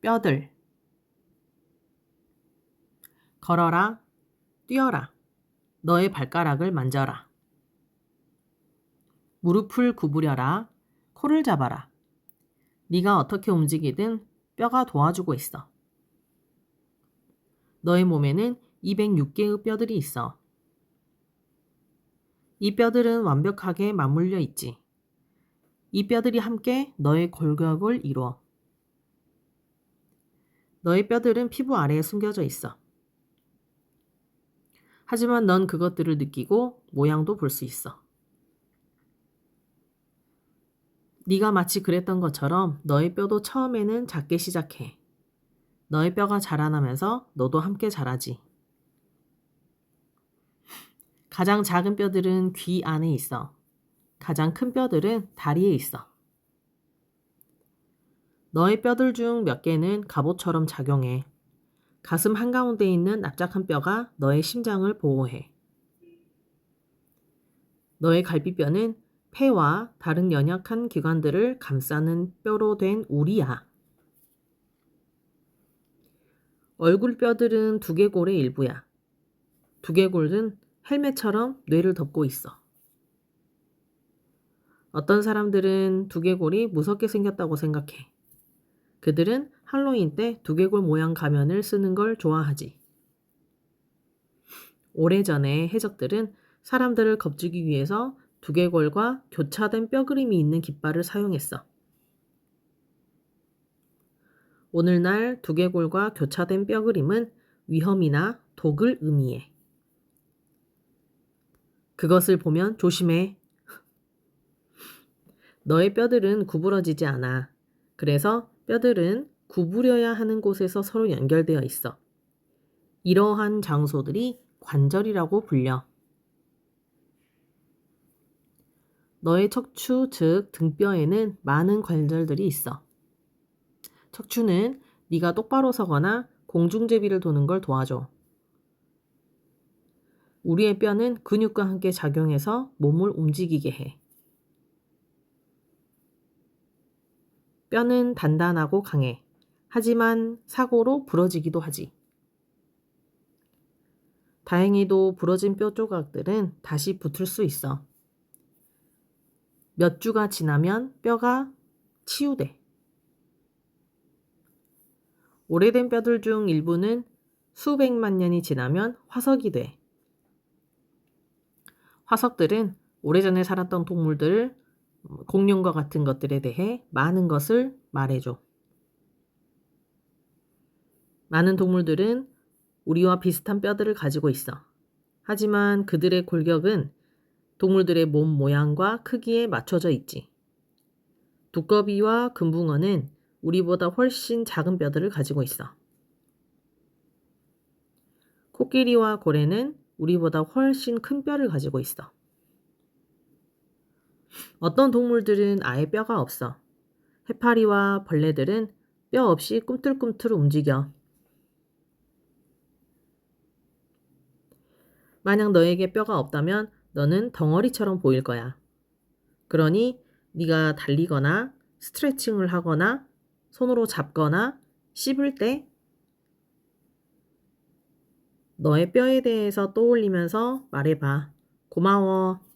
뼈들. 걸어라, 뛰어라. 너의 발가락을 만져라. 무릎을 구부려라. 코를 잡아라. 네가 어떻게 움직이든 뼈가 도와주고 있어. 너의 몸에는 206개의 뼈들이 있어. 이 뼈들은 완벽하게 맞물려 있지. 이 뼈들이 함께 너의 골격을 이루어. 너의 뼈들은 피부 아래에 숨겨져 있어. 하지만 넌 그것들을 느끼고 모양도 볼 수 있어. 네가 마치 그랬던 것처럼 너의 뼈도 처음에는 작게 시작해. 너의 뼈가 자라나면서 너도 함께 자라지. 가장 작은 뼈들은 귀 안에 있어. 가장 큰 뼈들은 다리에 있어. 너의 뼈들 중 몇 개는 갑옷처럼 작용해. 가슴 한가운데 있는 납작한 뼈가 너의 심장을 보호해. 너의 갈비뼈는 폐와 다른 연약한 기관들을 감싸는 뼈로 된 우리야. 얼굴 뼈들은 두개골의 일부야. 두개골은 헬멧처럼 뇌를 덮고 있어. 어떤 사람들은 두개골이 무섭게 생겼다고 생각해. 그들은 할로윈 때 두개골 모양 가면을 쓰는 걸 좋아하지. 오래전에 해적들은 사람들을 겁주기 위해서 두개골과 교차된 뼈 그림이 있는 깃발을 사용했어. 오늘날 두개골과 교차된 뼈 그림은 위험이나 독을 의미해. 그것을 보면 조심해. 너의 뼈들은 구부러지지 않아. 그래서 뼈들은 구부려야 하는 곳에서 서로 연결되어 있어. 이러한 장소들이 관절이라고 불려. 너의 척추, 즉 등뼈에는 많은 관절들이 있어. 척추는 네가 똑바로 서거나 공중제비를 도는 걸 도와줘. 우리의 뼈는 근육과 함께 작용해서 몸을 움직이게 해. 뼈는 단단하고 강해. 하지만 사고로 부러지기도 하지. 다행히도 부러진 뼈 조각들은 다시 붙을 수 있어. 몇 주가 지나면 뼈가 치유돼. 오래된 뼈들 중 일부는 수백만 년이 지나면 화석이 돼. 화석들은 오래전에 살았던 동물들, 공룡과 같은 것들에 대해 많은 것을 말해줘. 많은 동물들은 우리와 비슷한 뼈들을 가지고 있어. 하지만 그들의 골격은 동물들의 몸 모양과 크기에 맞춰져 있지. 두꺼비와 금붕어는 우리보다 훨씬 작은 뼈들을 가지고 있어. 코끼리와 고래는 우리보다 훨씬 큰 뼈를 가지고 있어. 어떤 동물들은 아예 뼈가 없어. 해파리와 벌레들은 뼈 없이 꿈틀꿈틀 움직여. 만약 너에게 뼈가 없다면 너는 덩어리처럼 보일 거야. 그러니 네가 달리거나 스트레칭을 하거나 손으로 잡거나 씹을 때 너의 뼈에 대해서 떠올리면서 말해봐. 고마워.